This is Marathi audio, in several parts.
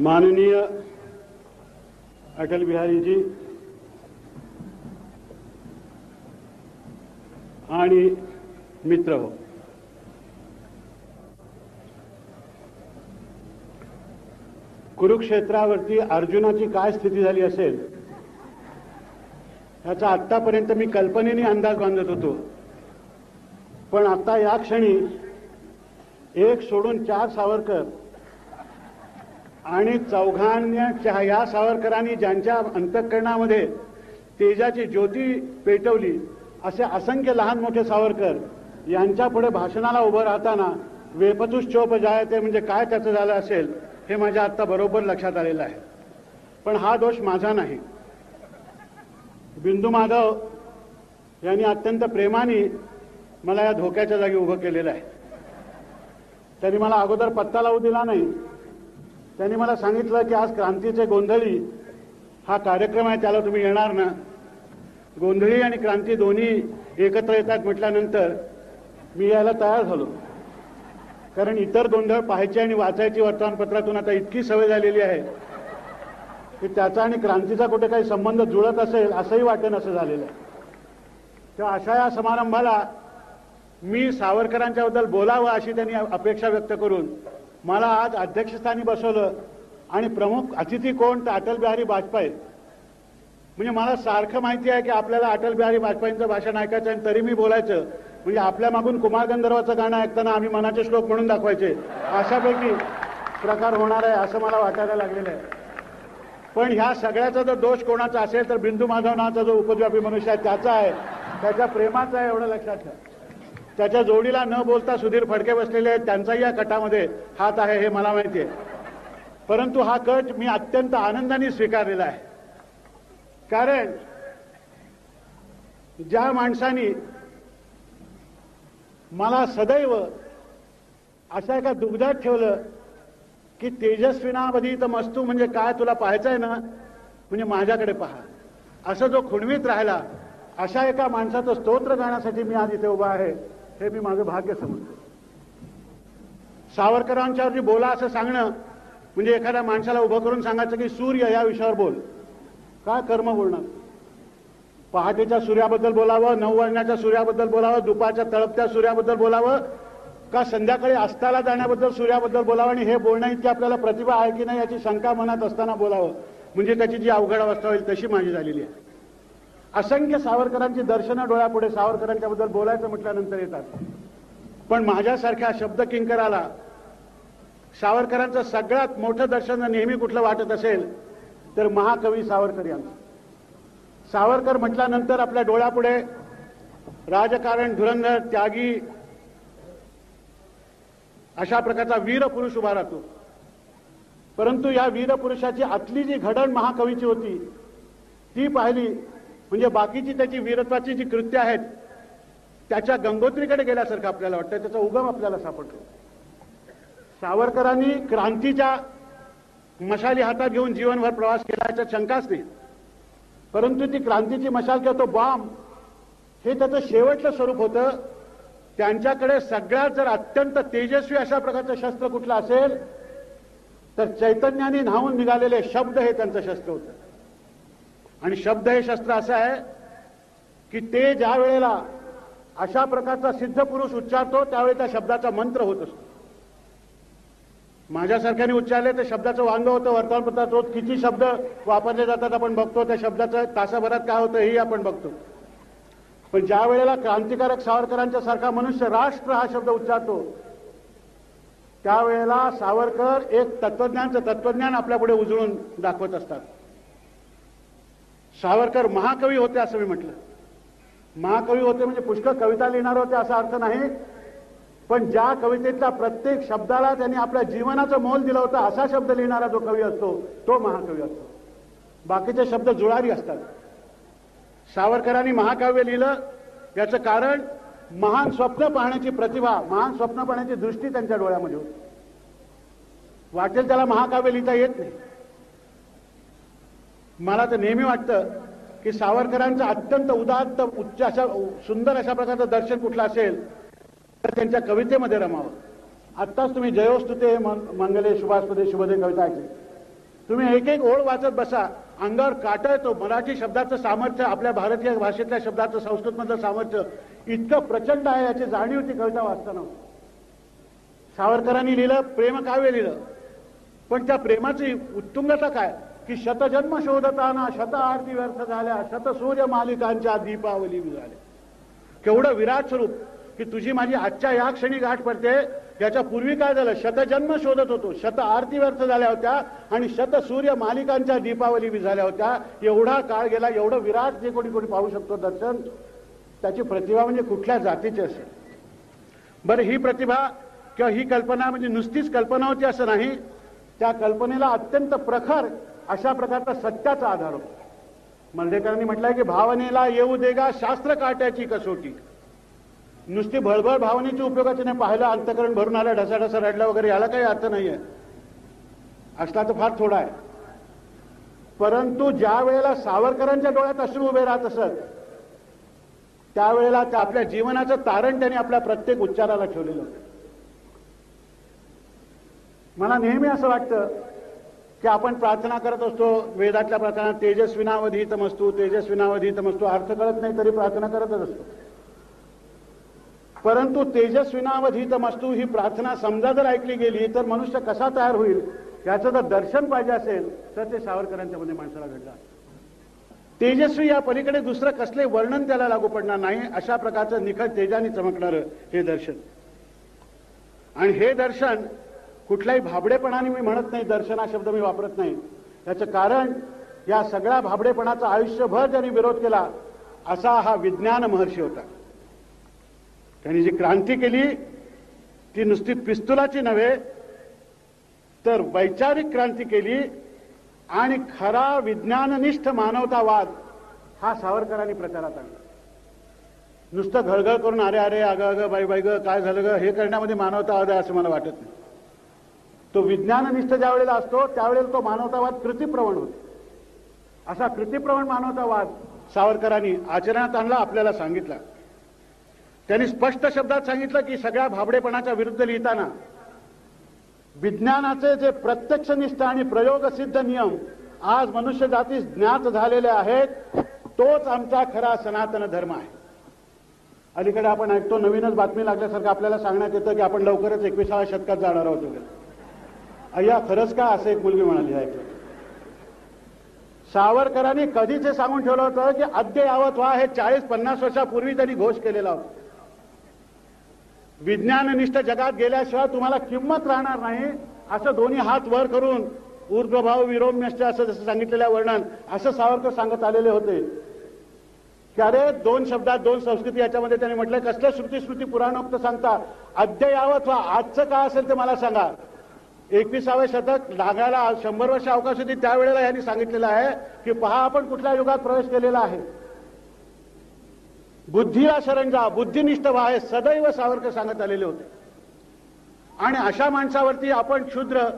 माननीय अटल बिहारी जी आणि मित्र हो. कुरुक्षेत्रावरती अर्जुनाची काय स्थिती झाली असेल याचा आत्तापर्यंत मी कल्पनेने अंदाज बांधत होतो. पण आता या क्षणी एक सोडून चार सावरकर आणि चौघांच्या या सावरकरांनी ज्यांच्या अंतःकरणामध्ये तेजाची ज्योती पेटवली असे असंख्य लहान मोठे सावरकर यांच्या पुढे भाषणाला उभं राहताना वेपतुष चोप जायते म्हणजे काय त्याचं झालं असेल हे माझ्या आत्ता बरोबर लक्षात आलेलं आहे. पण हा दोष माझा नाही. बिंदू माधव यांनी अत्यंत प्रेमाने मला या धोक्याच्या जागी उभं केलेलं आहे. त्यांनी मला अगोदर पत्ता लावू दिला नाही त्यांनी मला सांगितलं की आज क्रांतीचे गोंधळी हा कार्यक्रम आहे त्याला तुम्ही येणार ना? गोंधळी आणि क्रांती दोन्ही एकत्र येतात म्हटल्यानंतर मी यायला तयार झालो. कारण इतर गोंधळ पाहायची आणि वाचायची वर्तमानपत्रातून आता इतकी सवय झालेली आहे की त्याचा आणि क्रांतीचा कुठे काही संबंध जुळत असेल असंही वाटेन असं झालेलं आहे. तेव्हा अशा या समारंभाला मी सावरकरांच्याबद्दल बोलावं अशी त्यांनी अपेक्षा व्यक्त करून मला आज अध्यक्षस्थानी बसवलं आणि प्रमुख अतिथी कोण तर अटल बिहारी वाजपेयी. म्हणजे मला सारखं माहिती आहे की आपल्याला अटल बिहारी वाजपेयींचं भाषण ऐकायचं आणि तरी मी बोलायचं. म्हणजे आपल्या मागून कुमार गंधर्वाचं गाणं ऐकताना आम्ही मनाचे श्लोक म्हणून दाखवायचे. अशापैकी प्रकार होणार आहे असं मला वाटायला लागलेलं आहे. पण ह्या सगळ्याचा जर दोष कोणाचा असेल तर बिंदू माधव नावाचा जो उपद्व्यापी मनुष्य आहे त्याचा आहे. त्याच्या प्रेमाचा आहे एवढं लक्षात ठेवा. त्याच्या जोडीला न बोलता सुधीर फडके बसलेले आहेत. त्यांचाही या कटामध्ये हात आहे हे मला माहिती आहे. परंतु हा कट मी अत्यंत आनंदाने स्वीकारलेला आहे. कारण ज्या माणसानी मला सदैव अशा एका दुग्धात ठेवलं की तेजस्विनामधी तर मस्तू म्हणजे काय तुला पाहायचं आहे ना म्हणजे माझ्याकडे पहा. असं जो खुणवीत राहिला अशा एका माणसाचं स्तोत्र गाण्यासाठी मी आज इथे उभा आहे. हे मी माझं भाग्य समजतो. सावरकरांच्यावरती बोला असं सांगणं म्हणजे एखाद्या माणसाला उभं करून सांगायचं की सूर्य या विषयावर बोल. काय कर्म बोलणार? पहाटेच्या सूर्याबद्दल बोलावं नऊ वाजण्याच्या सूर्याबद्दल बोलावं दुपारच्या तळपत्या सूर्याबद्दल बोलावं का संध्याकाळी अस्ताला जाण्याबद्दल सूर्याबद्दल बोलावं आणि हे बोलणं इतकी आपल्याला प्रतिभा आहे की नाही याची शंका मनात असताना बोलावं. म्हणजे त्याची जी अवघड अवस्था होईल तशी माझी झालेली आहे. असंख्य सावरकरांची दर्शनं डोळ्यापुढे सावरकरांच्या बद्दल बोलायचं म्हटल्यानंतर येतात. पण माझ्यासारख्या शब्द किंकराला सावरकरांचं सगळ्यात मोठं दर्शन नेहमी कुठलं वाटत असेल तर महाकवी सावरकर यांचं. सावरकर म्हटल्यानंतर आपल्या डोळ्यापुढे राजकारण धुरंधर त्यागी अशा प्रकारचा वीर पुरुष उभा राहतो. परंतु या वीर पुरुषाची आतली जी घडण महाकवीची होती ती पाहिली म्हणजे बाकीची त्याची वीरत्वाची जी कृत्य आहेत त्याच्या गंगोत्रीकडे गेल्यासारखं आपल्याला वाटतं त्याचा उगम आपल्याला सापडतो सावरकरांनी क्रांतीच्या मशाली हातात घेऊन जीवनभर प्रवास केल्याच्या शंकाच नाही परंतु ती क्रांतीची मशाल किंवा तो बॉम्ब हे त्याचं शेवटचं स्वरूप होतं. त्यांच्याकडे सगळ्यात जर अत्यंत तेजस्वी अशा प्रकारचं शस्त्र कुठलं असेल तर चैतन्याने न्हावून निघालेले शब्द हे त्यांचं शस्त्र होतं. आणि शब्द हे शस्त्र असं आहे की ते ज्या वेळेला अशा प्रकारचा सिद्ध पुरुष उच्चारतो त्यावेळी त्या शब्दाचा मंत्र होत असतो. माझ्यासारख्याने उच्चारले तर शब्दाचं वांग होतं वर्तमानपत्रात रोज किती शब्द वापरले जातात आपण बघतो त्या शब्दाचं तासाभरात काय होतं हेही आपण बघतो. पण ज्या वेळेला क्रांतिकारक सावरकरांच्या सारखा मनुष्य राष्ट्र हा शब्द उच्चारतो त्यावेळेला सावरकर एक तत्वज्ञानचं तत्वज्ञान आपल्यापुढे उजळून दाखवत असतात. सावरकर महाकवी होते असं मी म्हटलं. महाकवी होते म्हणजे पुष्कळ कविता लिहिणार होते असा अर्थ नाही. पण ज्या कवितेतल्या प्रत्येक शब्दाला त्यांनी आपल्या जीवनाचं मोल दिलं होतं असा शब्द लिहिणारा जो कवी असतो तो महाकवी असतो. बाकीचे शब्द जुळारी असतात. सावरकरांनी महाकाव्य लिहिलं. याचं कारण महान स्वप्न पाहण्याची प्रतिभा महान स्वप्न पाहण्याची दृष्टी त्यांच्या डोळ्यामध्ये होती. वाटेल त्याला महाकाव्य लिहिता येत नाही. मला तर नेहमी वाटतं की सावरकरांचं अत्यंत उदात्त उच्च अशा सुंदर अशा प्रकारचं दर्शन कुठलं असेल तर त्यांच्या कवितेमध्ये रमावं. आत्ताच तुम्ही जयोस्तुते मंगले शुभास्पदे शुभदे कविता ऐकली तुम्ही एक एक ओळ वाचत बसा. अंगावर काटा येतो. मराठी शब्दाचं सामर्थ्य आपल्या भारतीय भाषेतल्या शब्दाचं संस्कृतमधलं सामर्थ्य इतकं प्रचंड आहे याची जाणीव ती कविता वाचताना. सावरकरांनी लिहिलं प्रेमकाव्य लिहिलं. पण त्या प्रेमाची उत्तुंगता काय? की शतजन्म शोधताना शत आरती व्यर्थ झाल्या शत सूर्य मालिकांच्या दीपावली झाल्या केवढं विराट स्वरूप की तुझी माझी आजच्या या क्षणी गाठ पडते याच्या पूर्वी काय झालं? शतजन्म शोधत होतो शत आरती व्यर्थ झाल्या होत्या आणि शत सूर्य मालिकांच्या दीपावली बी झाल्या होत्या. एवढा काळ गेला एवढं विराट जे कोणी कोणी पाहू शकतो दर्शन त्याची प्रतिभा म्हणजे कुठल्या जातीची असेल? बरं ही प्रतिभा किंवा ही कल्पना म्हणजे नुसतीच कल्पना होती असं नाही. त्या कल्पनेला अत्यंत प्रखर अशा प्रकारचा सत्याचा आधार होता. मर्ढेकरांनी म्हटलंय की भावनेला येऊ देगा शास्त्र काट्याची कसोटी. नुसती भळभळ भावनेची उपयोगाची नाही पाहिलं अंतकरण भरून आलं ढसाढसा रडला वगैरे याला काही अर्थ नाहीये. असला तर फार थोडा आहे. परंतु ज्या वेळेला सावरकरांच्या डोळ्यात अश्रू उभे राहत असत त्यावेळेला त्या आपल्या जीवनाचं तारण त्यांनी आपल्या प्रत्येक उच्चाराला ठेवलेलं मला नेहमी असं वाटतं की आपण प्रार्थना करत असतो वेदातल्या प्रार्थना तेजस्विनावधीत मस्तू तेजस्विनावधीत असतो अर्थ कळत नाही तरी प्रार्थना करतच असतो. परंतु तेजस्विनावधीत असतो ही प्रार्थना समजा जर ऐकली गेली तर मनुष्य कसा तयार होईल? याचं जर दर्शन पाहिजे असेल तर ते सावरकरांच्या मध्ये माणसाला घडलं तेजस्वी या पलीकडे दुसरं कसले वर्णन त्याला लागू पडणार नाही अशा प्रकारचं निखळ तेजाने चमकणारं हे दर्शन. आणि हे दर्शन कुठल्याही भाबडेपणाने मी म्हणत नाही दर्शन हा शब्द मी वापरत नाही. याचं कारण या सगळ्या भाबडेपणाचा आयुष्यभर ज्यांनी विरोध केला असा हा विज्ञान महर्षी होता. त्यांनी जी क्रांती केली ती नुसती पिस्तुलाची नव्हे तर वैचारिक क्रांती केली आणि खरा विज्ञाननिष्ठ मानवतावाद हा सावरकरांनी प्रचारात आणला. नुसतं घळघळ करून अरे अरे अगं अगं बाई बाई ग काय झालं ग? हे करण्यामध्ये मानवतावाद आहे असं मला वाटत नाही. तो विज्ञाननिष्ठ ज्या वेळेला असतो त्यावेळेला तो मानवतावाद कृतीप्रवण होतो. असा कृतीप्रवण मानवतावाद सावरकरांनी आचरणात आणला आपल्याला सांगितला. त्यांनी स्पष्ट शब्दात सांगितलं की सगळ्या भाबडेपणाच्या विरुद्ध लिहिताना विज्ञानाचे जे प्रत्यक्षनिष्ठ आणि प्रयोगसिद्ध नियम आज मनुष्य जातीस ज्ञात झालेले आहेत तोच आमचा खरा सनातन धर्म आहे. अलीकडे आपण ऐकतो नवीनच बातमी लागल्यासारखं आपल्याला सांगण्यात येतं की आपण लवकरच एकविसाव्या शतकात जाणार आहोत वगैरे. अय्या खरंच का असं एक मुलगी म्हणाली? ऐकलं सावरकरांनी कधीच हे सांगून ठेवलं होतं की अद्ययावत व्हा हे चाळीस पन्नास वर्षापूर्वी त्यांनी घोष केलेला होता. विज्ञाननिष्ठ जगात गेल्याशिवाय तुम्हाला किंमत राहणार नाही. असं दोन्ही हात वर करून ऊर्ध्वभाव विरोम्यश्च असं जसं सांगितलेल्या वर्णन असं सावरकर सांगत आलेले होते. की अरे दोन शब्दात दोन संस्कृती याच्यामध्ये त्यांनी म्हटलं कसलं श्रुती स्मृती पुराणोक्त सांगता? अद्ययावत व्हा आजचं काय असेल ते मला सांगा. एकविसावे शतक लागायला शंभर वर्ष अवकाश होती त्यावेळेला यांनी सांगितलेलं आहे की पहा आपण कुठल्या युगात प्रवेश केलेला आहे. बुद्धीला शरण जा बुद्धिनिष्ठ व्हा हे सदैव सावरकर सांगत आलेले होते. आणि अशा माणसावरती आपण क्षुद्र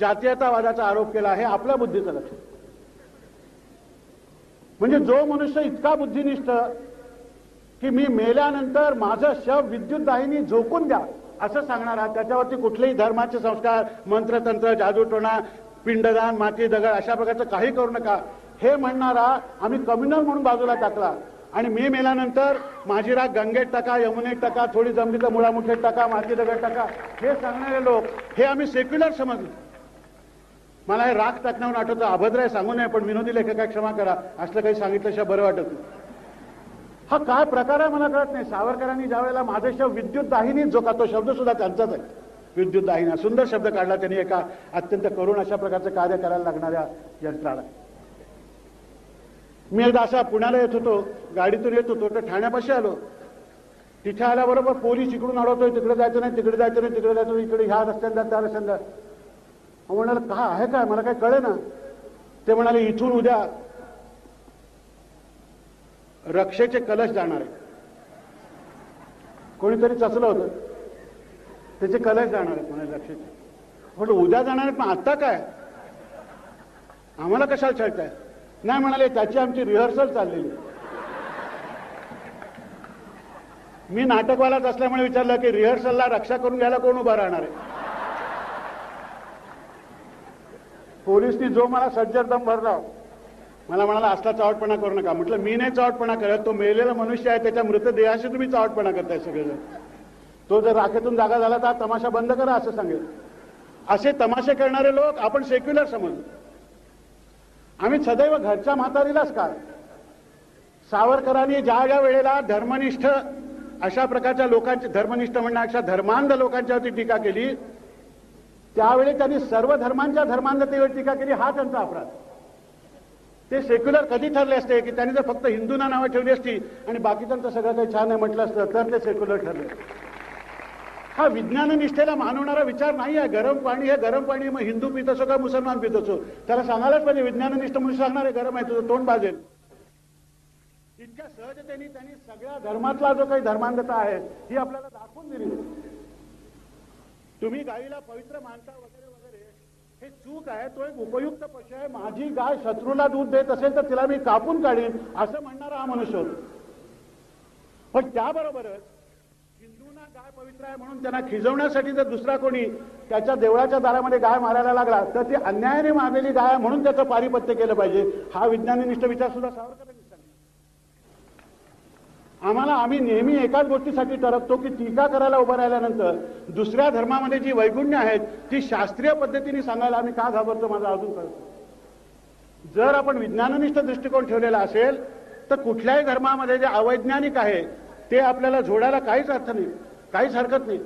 जातीयतावादाचा आरोप केला आहे आपल्या बुद्धीचं लक्ष म्हणजे जो मनुष्य इतका बुद्धिनिष्ठ की मी मेल्यानंतर माझं शव विद्युत दाहिनी झोकून द्या असं सांगणारा त्याच्यावरती कुठलेही धर्माचे संस्कार मंत्रतंत्र जादूटोणा पिंडदान माती दगड अशा प्रकारचं काही करू नका. हे म्हणणारा आम्ही कम्युनल म्हणून बाजूला टाकला. आणि मी मेल्यानंतर माझी राग गंगेत टाका यमुनेत टाका थोडी जमली तर मुळामुठेत टाका माती दगड टाका. हे सांगणारे लोक हे आम्ही सेक्युलर समजलो. मला हे राग टाकण्यावर आठवतं. अभद्र आहे सांगू नये पण विनोदी लेखका क्षमा करा. असलं काही सांगितल्याशिवाय बरं वाटत नाही. हा काय प्रकार आहे मला कळत नाही. सावरकरांनी ज्या वेळेला माझे शब्द विद्युत दाहिनी जो का तो शब्द सुद्धा त्यांचाच आहे. विद्युत दाहिना सुंदर शब्द काढला त्यांनी एका अत्यंत करुण अशा प्रकारचं कार्य करायला लागणाऱ्या यंत्राला. मी एकदा असा पुण्याला येत होतो गाडीतून येत होतो तर ठाण्यापाशी आलो. तिथे आल्याबरोबर पोलीस इकडून अडवतोय तिकडे जायचं नाही तिकडे जायचं नाही तिकडे जायचं नाही इकडे ह्या रस्त्याला त्या रस्त्याला. म्हणाल का आहे काय? मला काय कळे ना ते म्हणाले इथून उद्या रक्षेचे कलश जाणार आहेत कोणीतरी चचलं होतं. त्याचे कलश जाणार आहेत म्हणाले रक्षेचे. म्हटलं उद्या जाणार आहेत पण आता काय? आम्हाला कशाला छळताय? नाही म्हणाले त्याची आमची रिहर्सल चाललेली. मी नाटकवालाच असल्यामुळे विचारलं की रिहर्सलला रक्षा करून घ्यायला कोण उभा राहणार आहे? पोलिसनी जो मला सज्जर दम भरला हो. मला म्हणाला असला चावटपणा करू नका. म्हटलं मी नाही चावटपणा करत. तो मेलेला मनुष्य आहे त्याच्या मृतदेहाशी तुम्ही चावटपणा करताय सगळेजण. तो जर राखेतून जागा झाला तर तमाशा बंद करा असं सांगेल. असे तमाशे करणारे लोक आपण सेक्युलर समज. आम्ही सदैव घरच्या म्हातारीलाच काय सावरकरांनी ज्या ज्या वेळेला धर्मनिष्ठ अशा प्रकारच्या लोकांची धर्मनिष्ठ म्हणण्यापेक्षा धर्मांध लोकांच्यावरती टीका केली त्यावेळी त्यांनी सर्व धर्मांच्या धर्मांधतेवर टीका केली हा त्यांचा अपराध. ते सेक्युलर कधी ठरले असते की त्यांनी जर फक्त हिंदूंना नावं ठेवली असती आणि बाकीच्यांचं सगळं काही छान आहे म्हटलं असतं तर ते सेक्युलर ठरले. हा विज्ञाननिष्ठेला मानवणारा विचार नाही आहे. गरम पाणी हे गरम पाणी मग हिंदू पित असो का मुसलमान पित असो त्याला सांगायलाच पाहिजे विज्ञाननिष्ठ म्हणून सांगणार आहे गरम आहे तुझं तोंड भाजेल इतक्या सहजतेने त्यांनी सगळ्या धर्मातला जो काही धर्मांधता आहे ही आपल्याला दाखवून दिली. तुम्ही गाईला पवित्र मानता वगैरे वगैरे हे चूक आहे तो एक उपयुक्त पशु आहे. माझी गाय शत्रूला दूध देत असेल तर तिला मी कापून काढीन असं म्हणणारा हा मनुष्य. होता पण त्याबरोबरच हिंदूंना गाय पवित्र आहे म्हणून त्यांना खिजवण्यासाठी जर दुसरा कोणी त्याच्या देवळाच्या दारामध्ये गाय मारायला लागला तर ती अन्यायाने मारलेली गाय म्हणून त्याचं पारिपत्य केलं पाहिजे. हा विज्ञाननिष्ठ विचार सुद्धा सावरकर आम्हाला आम्ही नेहमी एकाच गोष्टीसाठी टरकतो की टीका करायला उभं राहिल्यानंतर दुसऱ्या धर्मामध्ये जी वैगुण्य आहेत ती शास्त्रीय पद्धतीने सांगायला आम्ही का घाबरतो माझा अजून कळतो जर आपण विज्ञाननिष्ठ दृष्टिकोन ठेवलेला असेल तर कुठल्याही धर्मामध्ये जे अवैज्ञानिक आहे ते आपल्याला जोडायला काहीच अर्थ नाही काहीच हरकत नाही.